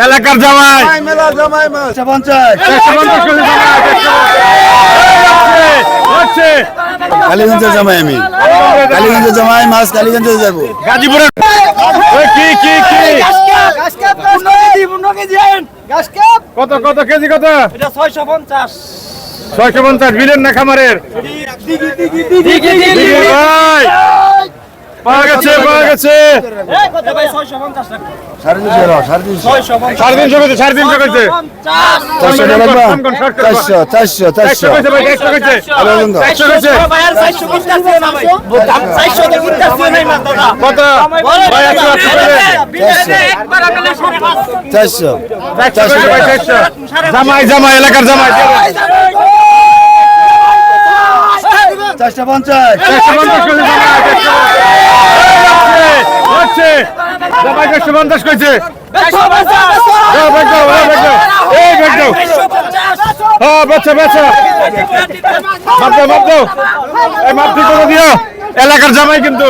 এলাকার জামাই মেলা পঞ্চাশ পঞ্চাশ পঞ্চাশ। কালীগঞ্জের জামাই আমি কালীগঞ্জের জামাই মাছ কালীগঞ্জে যাব গাজীপুরের ওই কি কি কি কত কত কেজি কত ছয়শো পঞ্চাশ বিলেন না খামারের পাওয়া গেছে পাওয়া গেছে। সাড়ে তিনশো। সাড়ে তিনশো কইছে সাড়ে তিনশো কইছে। চারশো চারশো চারশো চারশো। কত চারশো চারশো জামাই জামাই এলাকার জামাই। চারশো পঞ্চাশ। একশো পঞ্চাশ কইছে জামাই একশো হচ্ছে জামাই একশো পঞ্চাশ কইছে। হ্যাঁ। এলাকার জামাই কিন্তু।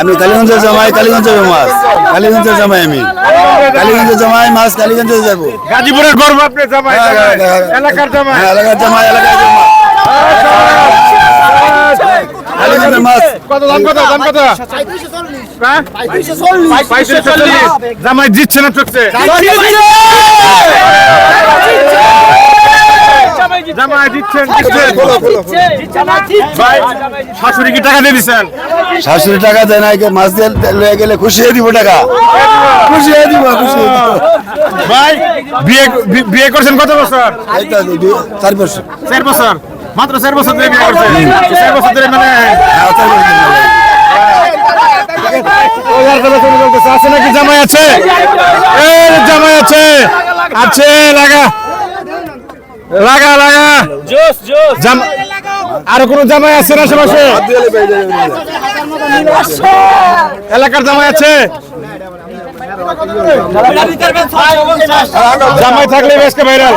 আমি কালীগঞ্জের জামাই কালীগঞ্জের মাছ। কালীগঞ্জের জামাই আমি। কালীগঞ্জের জামাই মাছ কালীগঞ্জে যাব। গাজীপুরের গর্ব আপনি জামাই হ্যাঁ, জামাই। হ্যাঁ। এলাকার জামাই। এলাকার জামাই এলাকার জামাই কালীগঞ্জের মাছ কত দাম কত দাম কত? পঁয়ত্রিশশো চল্লিশ। জামাই জিতছে না ঠকছে শাশুড়ি কি টাকা দিয়ে দিচ্ছেন শাশুড়ি টাকা দেয় না মাছ দিয়ে লয়ে গেলে খুশি হয়ে দিব টাকা। খুশি হয়ে দিব খুশি হয়ে দিব। ভাই বিয়ে বিয়ে করছেন কত বছর? চার বছর। চার বছর। মাত্র চার বছর ধরে বিয়ে করছেন। চার বছর ধরে মানে হ্যাঁ, চার বছর ওই আর তবে তুমি বলতেছো, আছে নাকি জামাই আছে? এই জামাই আছে। আছে, লাগা। লাগা লাগা। জাম- আরও কোন জামাই আছে না আশেপাশে এলাকার জামাই আছে? জামাই থাকলে বেশকে ভাইরাল।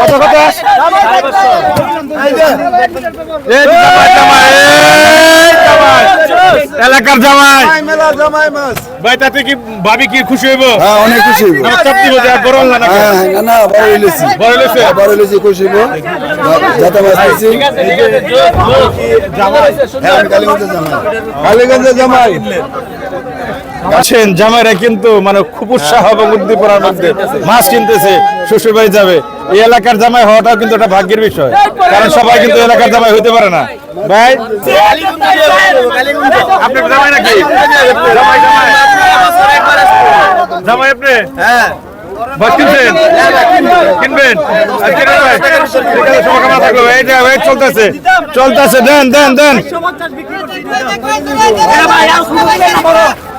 কত কত এই যে জামাই জামাই এই জামাই এলাকার জামাই মেলা জামাই মাছ ভাই তাতে কি ভাবি কি খুশি হইব হ্যাঁ অনেক খুশি হইব না চাপতি হইব আর বড় না হ্যাঁ হ্যাঁ, না না বড় হইলেছি বড় হইলেছে? হ্যাঁ, বড় হইলেছি খুশি হইব যাতে মাছ পাইছি হ্যাঁ আমি কালীগঞ্জের জামাই কালীগঞ্জের জামাই আছেন জামাইরা কিন্তু মানে খুব উৎসাহ এবং উদ্দীপনার মধ্যে মাছ কিনতেছে শ্বশুর বাড়ি যাবে। এই এলাকার জামাই হওয়াটাও কিন্তু একটা ভাগ্যের বিষয়। কারণ সবাই কিন্তু এলাকার জামাই হইতে পারে না। ভাই? আপনি জামাই নাকি? জামাই জামাই। জামাই আপনি? হ্যাঁ। কিনবেন? চলতেছে। চলতেছে। দেন দেন দেন।